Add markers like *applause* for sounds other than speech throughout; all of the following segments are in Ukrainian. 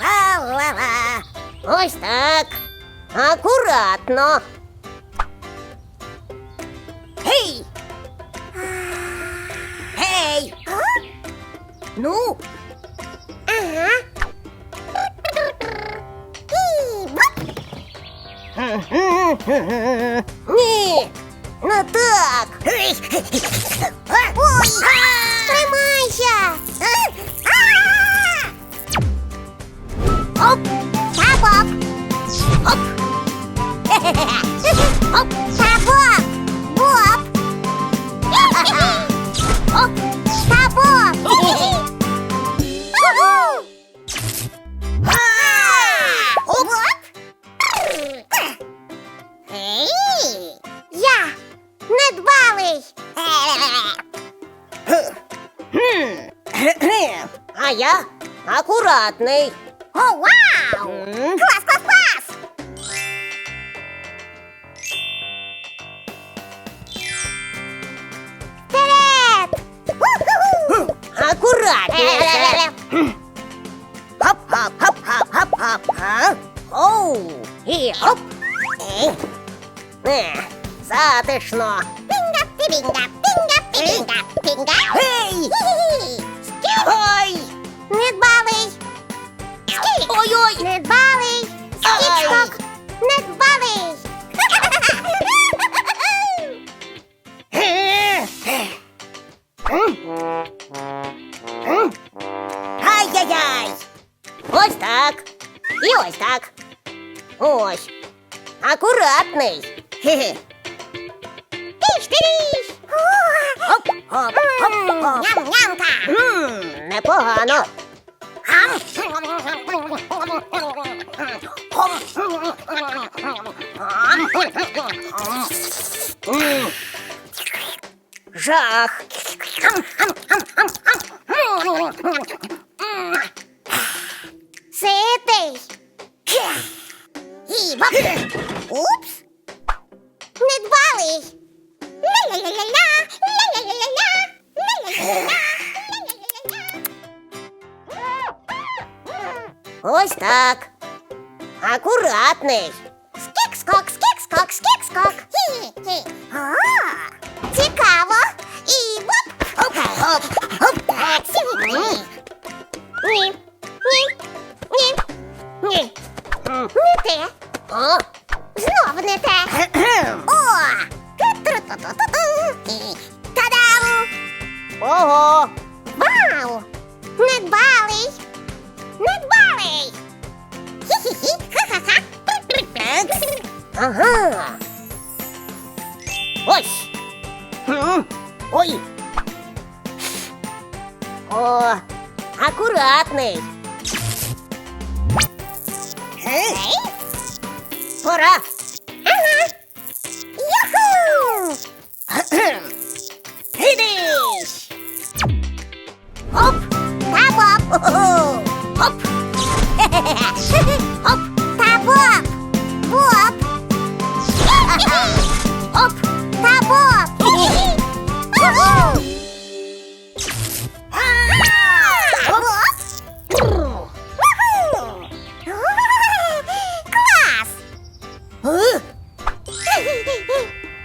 Ла-ла-ла. Ось так. Акуратно. Гей! Гей! Ну? Ага. Ні, не так. Ей, я недбалий. А я акуратний. О, вау! Клас, клас, клас! Вперед! Уху! Акуратніше. Хоп, хоп, хоп, хоп, хоп, хоп, хоп. Оу, і хоп. Ей. Е, затишно. Пінга, пінга, пінга, пінга, пінга. Гей! Ой! Недбалий! Ой-ой! Недбалий! Скічкок! Недбалий! Ай-яй-яй! Ось так. І ось так. Ось. Акуратний. Хе-хе. Тиш-тиріш! Хоп, хоп, хоп, хоп. Ням-нямка! Ммм, непогано. М. Жах. Ситий. Акуратний. Скік-скок, скік-скок, скік-скок. Хі-хі. А, Цікаво. І хоп. Ні. Ні. Ні. Ні. Ні. Не те. О. Знов не те. О! Та-дам! Ого! Вау! Ага! Ось! Хм. Ой! О, акуратний! Пора! Ага! Юху!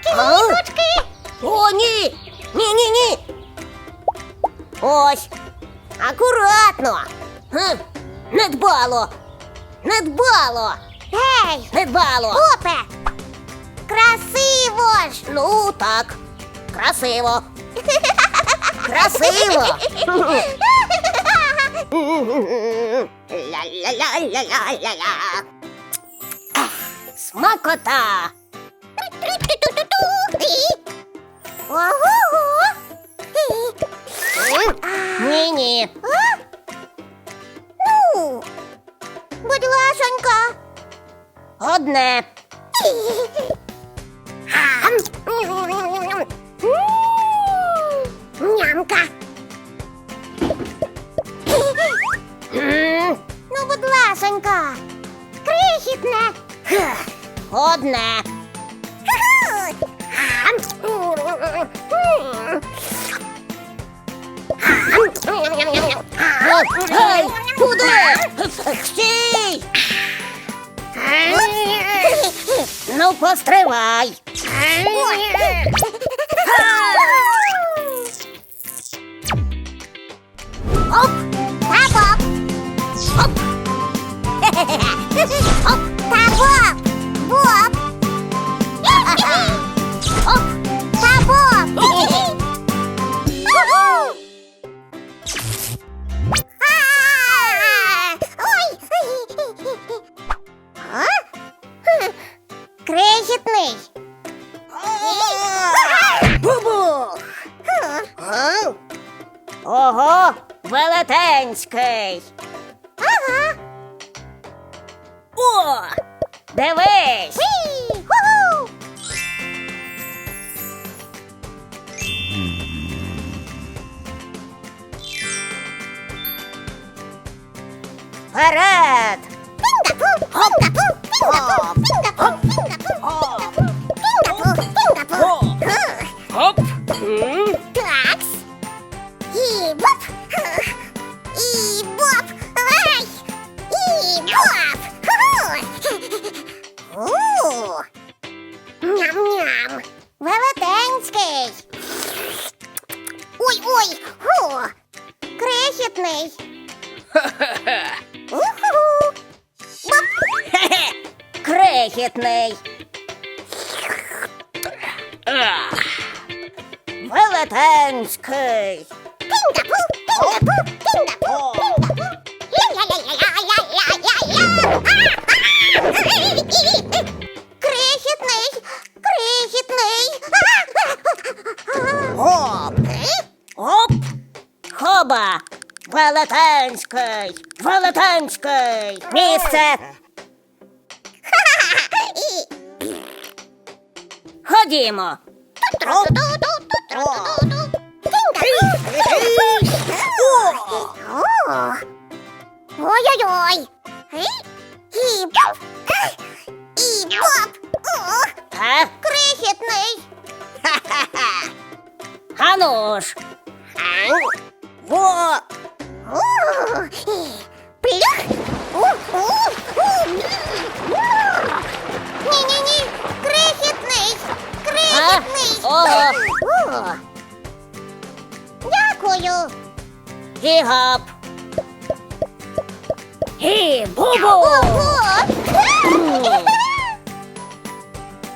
Квіточки! О, ні! Ні, ні, ні! Ось! Акуратно! Хм, Недбало! Недбало! Гей! Недбало! Попе! Красиво ж! Ну, так. Красиво! Красиво! *laughs* Ля-ля-ля-ля-ля-ля-ля! Смакота! Ого! Ні-ні. Ну, будь ласонька. Одне. Нямка. Одне. Ей, куди? Стій! Ну, постривай. Оп! Та-боп! Оп! *laughs* Оп! Та-боп! Вперед! Оп! Крихітний. Велетенський. Крихітний, крихітний. Оп. Оп. Хоба. Велетенський, велетенський. Місце. Ходімо. Ой-ой-ой. Дякую. Гігап. І бубу.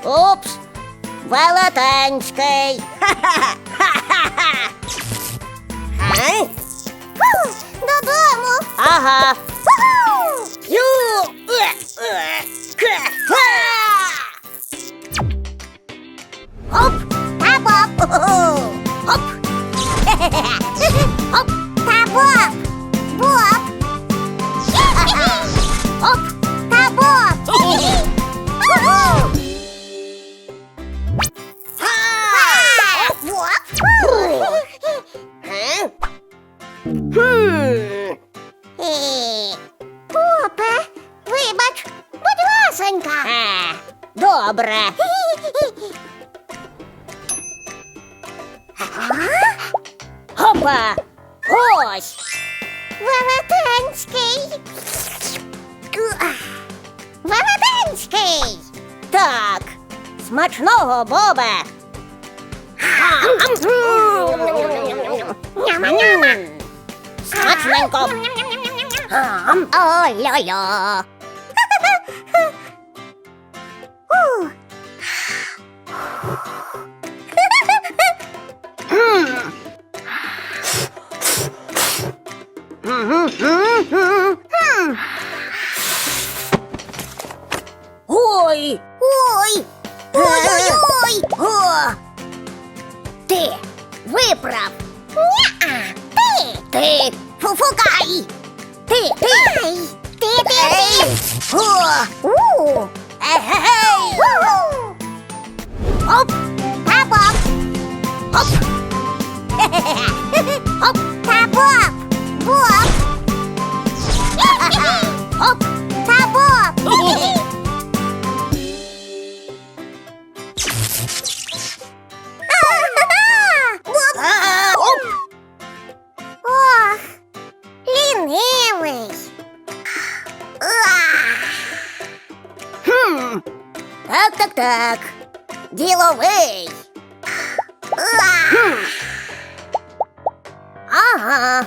Упс. Велетенський. Додому. Ага. Ю. Оп, Добре. Хопа! Ось! Велетенський! Велетенський! Так, смачного, Бобе! Смачненько! Ой-ля-ля! *laughs* Ой-ой-ой! О! Ти виправ! Ня-а! Ти! Ти! Фуфукай! Ти! Ти! Ай! Ти! Ти! Ти! О! У! Егегей! Оп! Та-боп! Оп! *laughs* Оп! Та-боп! Боп! Ага.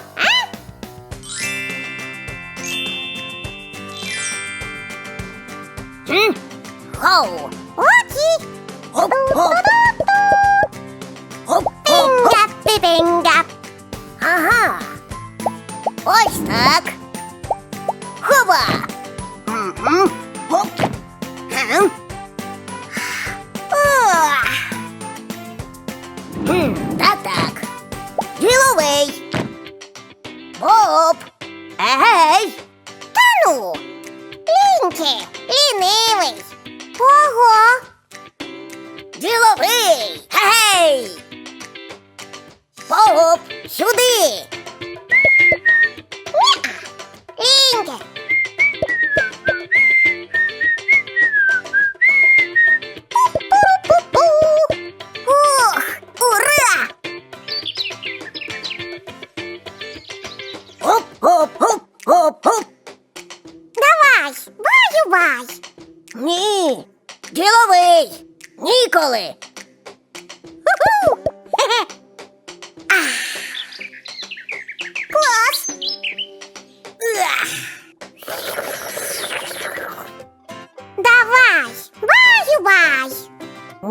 Хм. Хоу. Окі. Хоп, хоп. Хоп, хоп, хоп. Бінга. Ага. Ось так. Хова.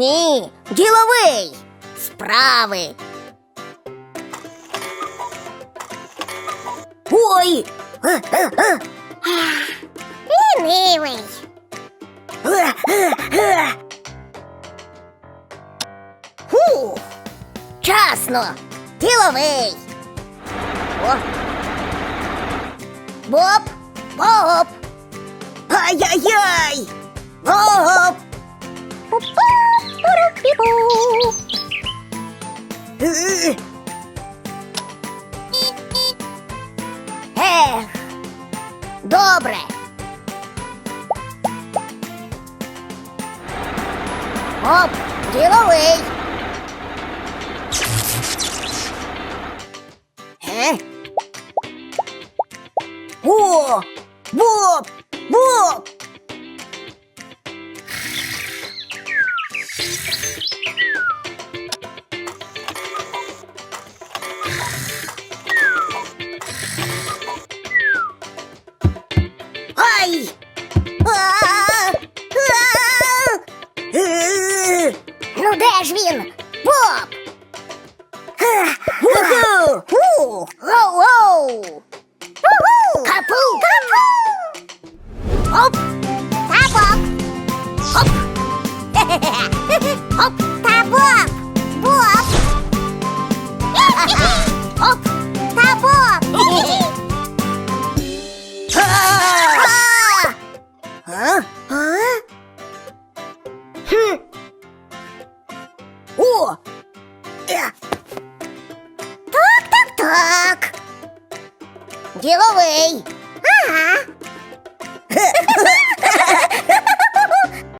Ні, діловий. Справи. Ой. Лінивий. Фу. Часно. Діловий. О. Боб. Боб. Ай-яй-яй. Боб. Пу-пу-пу-пу. Ех. Добре. Оп, діловий. Е? О! Боб!